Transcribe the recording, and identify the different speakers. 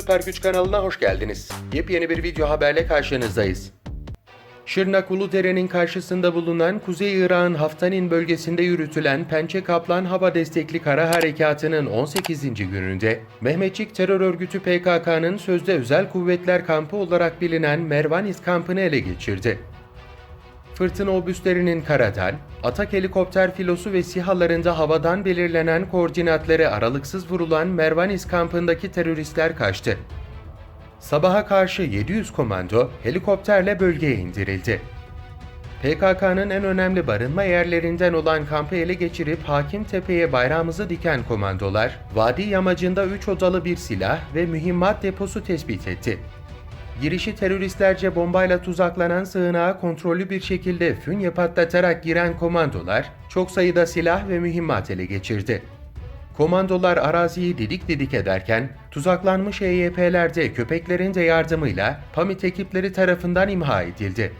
Speaker 1: Süper Güç kanalına hoş geldiniz. Yepyeni bir video haberle karşınızdayız. Şırnak Uludere'nin karşısında bulunan Kuzey Irak'ın Haftanin bölgesinde yürütülen Pençe Kaplan Hava Destekli Kara Harekatı'nın 18. gününde Mehmetçik terör örgütü PKK'nın sözde özel kuvvetler kampı olarak bilinen Mervanis kampını ele geçirdi. Fırtına obüslerinin karadan, atak helikopter filosu ve sihalarında havadan belirlenen koordinatları aralıksız vurulan Mervanis kampındaki teröristler kaçtı. Sabaha karşı 700 komando helikopterle bölgeye indirildi. PKK'nın en önemli barınma yerlerinden olan kampı ele geçirip Hakim Tepe'ye bayrağımızı diken komandolar, vadi yamacında 3 odalı bir silah ve mühimmat deposu tespit etti. Girişi teröristlerce bombayla tuzaklanan sığınağa kontrollü bir şekilde fünye patlatarak giren komandolar çok sayıda silah ve mühimmat ele geçirdi. Komandolar araziyi didik didik ederken tuzaklanmış EYP'ler köpeklerin de yardımıyla PAMİT ekipleri tarafından imha edildi.